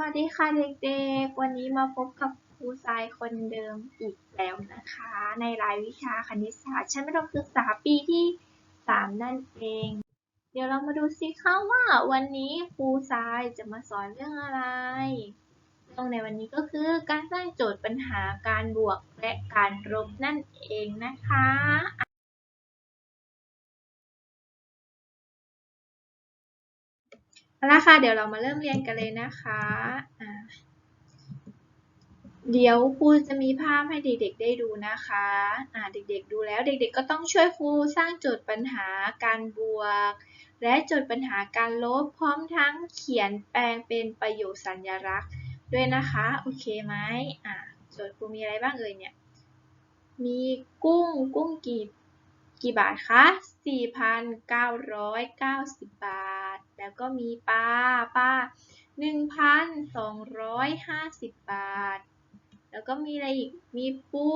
วัสดีค่ะเด็กๆ วันนี้มาพบกับครูทรายคนเดิมอีกแล้วนะคะ ในรายวิชาคณิตศาสตร์ชั้นประถมศึกษาปีที่ 3 นั่นเอง เดี๋ยวเรามาดูสิคะว่าวันนี้ครูทรายจะมาสอนเรื่องอะไรตรงในวันนี้ก็คือการสร้างโจทย์ปัญหาการบวกและการลบนั่นเองนะคะ เอาละค่ะเดี๋ยวเรามาเริ่มเรียนกันเลยนะคะเดี๋ยวครูจะมีภาพให้เด็กๆได้ดูนะคะอ่าเด็กๆดูแล้วเด็กๆก็ต้องช่วยครูสร้างโจทย์ปัญหาการบวก และโจทย์ปัญหาการลบพร้อมทั้งเขียนแปลงเป็นประโยคสัญลักษณ์ด้วยนะคะ โอเคไหมอ่าโจทย์ครูมีอะไรบ้างเอ่ยเนี่ย มีกุ้งกุ้งกี่ กี่บาทคะ 4,990 บาท แล้วก็มีปลาปลา1,250 บาท แล้วก็มีอะไรอีก มีปู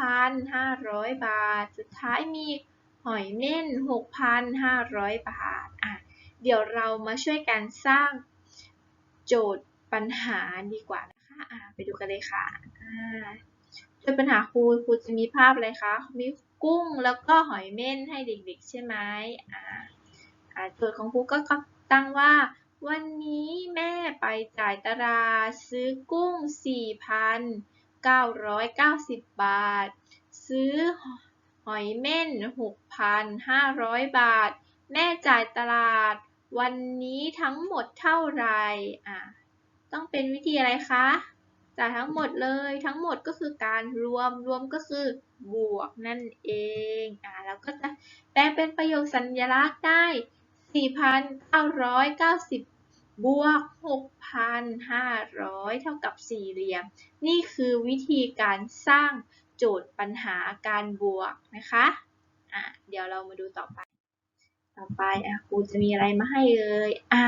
3,500 บาท สุดท้ายมีหอยเม่น 6,500 บาท อะ เดี๋ยวเรามาช่วยกันสร้างโจทย์ปัญหาดีกว่านะคะ อะ ไปดูกันเลยค่ะ อ่า โจทย์ปัญหาครูครูจะมีภาพอะไรคะ มีกุ้งแล้วก็หอยเม่นให้เด็กๆ ใช่ไหมอ่าโจทย์ของครูก็ตั้งว่า วันนี้แม่ไปจ่ายตลาดซื้อกุ้ง 4,990 บาท ซื้อหอยเม่น 6,500 บาท แม่จ่ายตลาด วันนี้ทั้งหมดเท่าไหร่อะต้องเป็นวิธีอะไรคะ จายทั้งหมดเลยทั้งหมดก็คือการรวมรวมก็คือบวกนั่นเองอ่าแล้วก็จะแปลงเป็นประโยคสัญลักษณ์ได้ 4,990บวก 6,500 เท่ากับสี่เหลี่ยม นี่คือวิธีการสร้างโจทย์ปัญหาการบวกนะคะอะเดี๋ยวเรามาดูต่อไป ต่อไปอะครูจะมีอะไรมาให้เลยอ่า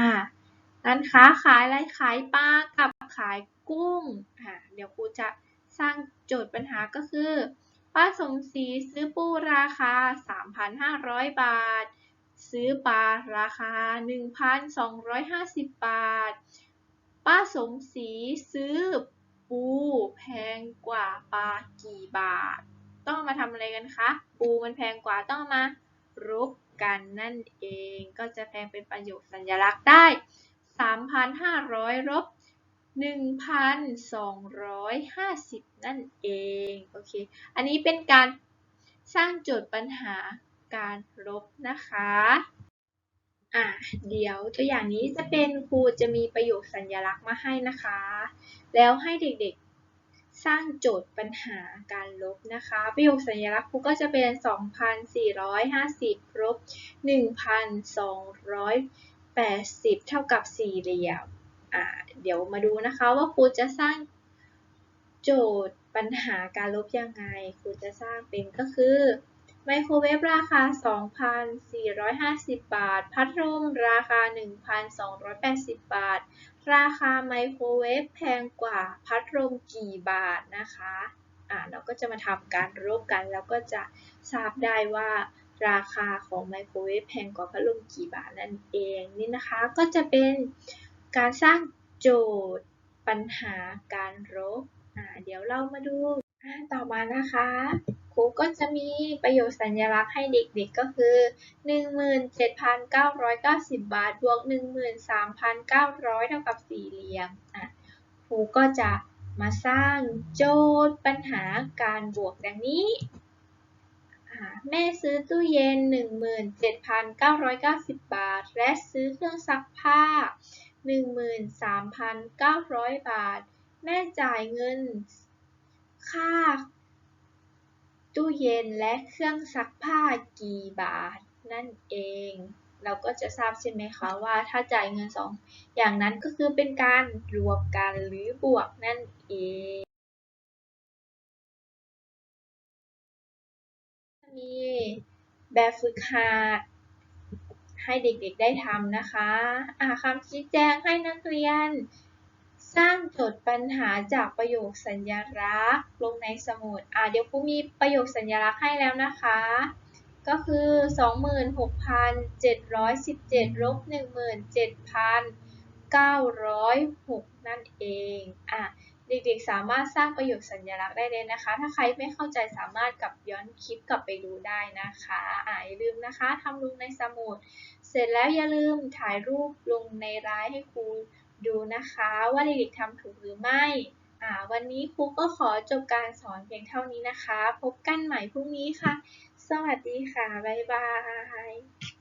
ร้านค้าขายอะไรขายปลากับ ขายกุ้งอะเดี๋ยวครูจะสร้างโจทย์ปัญหาก็คือ ป้าสมศรีซื้อปูราคา 3,500 บาท ซื้อปลาราคา 1,250 บาท ป้าสมศรีซื้อปูแพงกว่าปลากี่บาท ต้องมาทำอะไรกันคะ ปูมันแพงกว่าต้องมารบกันนั่นเองก็จะแพงเป็นประโยคสัญลักษณ์ได้ 3,500ลบ 1,250 นั่นเอง โอเค อันนี้เป็นการสร้างโจทย์ปัญหาการลบนะคะ อะ เดี๋ยวตัวอย่างนี้จะเป็นครูจะมีประโยคสัญลักษณ์มาให้นะคะ แล้วให้เด็กๆสร้างโจทย์ปัญหาการลบนะคะ ประโยคสัญลักษณ์ครูก็จะเป็น 2,450ลบ1,280 เท่ากับสี่เหลี่ยม เดี๋ยวมาดูนะคะว่าครูจะสร้างโจทย์ปัญหาการลบยังไงครูจะสร้างเป็นก็คือไมโครเวฟราคา 2,450 บาท พัดลมราคา 1,280 บาท ราคาไมโครเวฟแพงกว่าพัดลมกี่บาทนะคะ อ่าเราก็จะมาทำการรบกัน แล้วก็จะทราบได้ว่าราคาของไมโครเวฟแพงกว่าพัดลมกี่บาทนั่นเองนี่นะคะก็จะเป็น การสร้างโจทย์ ปัญหาการรบอ่าเดี๋ยวเรามาดูต่อมานะคะครูก็จะมีประโยชน์สัญลักษณ์ให้เด็กๆก็คือ 17,990 บาท บวก 13,900 เท่ากับสี่เหลี่ยมอะครูก็จะมาสร้างโจทย์ปัญหาการบวกดังนี้แม่ซื้อตู้เย็น 17,990 บาท และซื้อเครื่องซักผ้า 13,900 บาท แม่จ่ายเงิน ค่า ตู้เย็นและเครื่องซักผ้ากี่บาท นั่นเอง เราก็จะทราบใช่ไหมคะว่าถ้าจ่ายเงินสองอย่างนั้นก็คือเป็นการรวมกันหรือบวกนั่นเองมีแบบฝึกหัด ให้เด็กๆได้ทำนะคะอาคำชี้แจงให้นักเรียน สร้างโจทย์ปัญหาจากประโยคสัญลักษณ์ลงในสมุดอ่าเดี๋ยวครูมีประโยคสัญลักษณ์ให้แล้วนะคะ ก็คือ 26,717ลบ17,906 นั่นเองอะ เด็กๆ สามารถสร้างประโยคสัญลักษณ์ได้เลยนะคะ ถ้าใครไม่เข้าใจสามารถกลับย้อนคลิปกลับไปดูได้นะคะอะอย่าลืมนะคะทำลงในสมุด เสร็จแล้วอย่าลืมถ่ายรูปลงในไลน์ให้ครูดูนะคะ ว่าเด็กๆทำถูกหรือไม่อ่าวันนี้ครูก็ขอจบการสอนเพียงเท่านี้นะคะ พบกันใหม่พรุ่งนี้ค่ะ สวัสดีค่ะ บ๊ายบาย